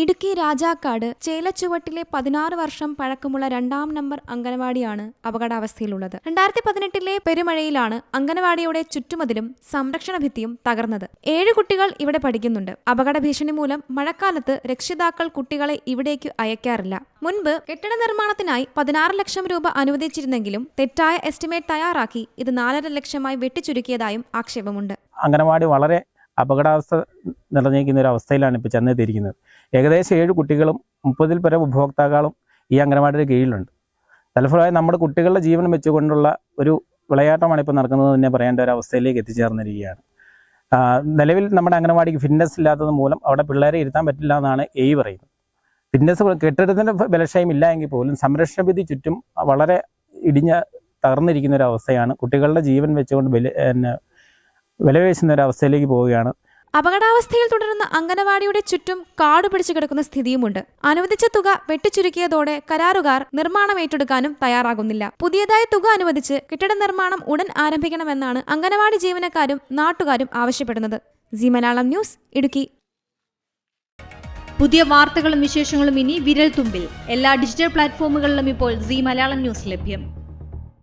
ഇടുക്കി രാജാക്കാട് ചേലച്ചുവട്ടിലെ പതിനാറ് വർഷം പഴക്കമുള്ള രണ്ടാം നമ്പർ അംഗനവാടിയാണ് അപകടാവസ്ഥയിലുള്ളത്. രണ്ടായിരത്തി പതിനെട്ടിലെ പെരുമഴയിലാണ് അംഗനവാടിയുടെ ചുറ്റുമതിലും സംരക്ഷണ ഭിത്തിയും തകർന്നത്. ഏഴ് കുട്ടികൾ ഇവിടെ പഠിക്കുന്നുണ്ട്. അപകട ഭീഷണി മൂലം മഴക്കാലത്ത് രക്ഷിതാക്കൾ കുട്ടികളെ ഇവിടേക്ക് അയക്കാറില്ല. മുൻപ് കെട്ടിട നിർമ്മാണത്തിനായി പതിനാറ് ലക്ഷം രൂപ അനുവദിച്ചിരുന്നെങ്കിലും തെറ്റായ എസ്റ്റിമേറ്റ് തയ്യാറാക്കി ഇത് നാലര ലക്ഷമായി വെട്ടിച്ചുരുക്കിയതായും ആക്ഷേപമുണ്ട്. അംഗനവാടി വളരെ അപകടാവസ്ഥ നിറഞ്ഞിരിക്കുന്ന ഒരു അവസ്ഥയിലാണ് ഇപ്പോൾ ചെന്നെത്തിയിരിക്കുന്നത്. ഏകദേശം ഏഴ് കുട്ടികളും മുപ്പതിൽ പരം ഉപഭോക്താക്കളും ഈ അംഗനവാടിയുടെ കീഴിലുണ്ട്. തലഫലമായി നമ്മുടെ കുട്ടികളുടെ ജീവൻ വെച്ചുകൊണ്ടുള്ള ഒരു വിളയാട്ടമാണ് ഇപ്പോൾ നടക്കുന്നത് തന്നെ പറയേണ്ട ഒരു അവസ്ഥയിലേക്ക് എത്തിച്ചേർന്നിരിക്കുകയാണ്. നിലവിൽ നമ്മുടെ അംഗനവാടിക്ക് ഫിറ്റ്നസ് ഇല്ലാത്തത് മൂലം അവിടെ പിള്ളേരെ ഇരുത്താൻ പറ്റില്ല എന്നാണ് എയ് പറയുന്നത്. ഫിറ്റ്നസ് കെട്ടിടത്തിന്റെ ബലക്ഷയം ഇല്ല എങ്കിൽ പോലും സംരക്ഷണ വിധി ചുറ്റും വളരെ ഇടിഞ്ഞ തകർന്നിരിക്കുന്ന ഒരു അവസ്ഥയാണ് കുട്ടികളുടെ ജീവൻ വെച്ചുകൊണ്ട് ബലി പിന്നെ വിലപേശുന്ന ഒരു അവസ്ഥയിലേക്ക് പോവുകയാണ്. അപകടാവസ്ഥയിൽ തുടരുന്ന അംഗനവാടിയുടെ ചുറ്റും കാട് പിടിച്ചു കിടക്കുന്ന സ്ഥിതിയുമുണ്ട്. അനുവദിച്ച തുക വെട്ടിച്ചുരുക്കിയതോടെ കരാറുകാർ നിർമ്മാണം ഏറ്റെടുക്കാനും തയ്യാറാകുന്നില്ല. പുതിയതായ തുക അനുവദിച്ച് കെട്ടിട നിർമ്മാണം ഉടൻ ആരംഭിക്കണമെന്നാണ് അംഗനവാടി ജീവനക്കാരും നാട്ടുകാരും ആവശ്യപ്പെടുന്നത്. G Malayalam news Idukki. പുതിയ വാർത്തകളും വിശേഷങ്ങളും ഇനി വിരൽ തുമ്പിൽ എല്ലാ ഡിജിറ്റൽ പ്ലാറ്റ്ഫോമുകളിലും ഇപ്പോൾ സി മലയാളം ന്യൂസ് ലഭ്യം.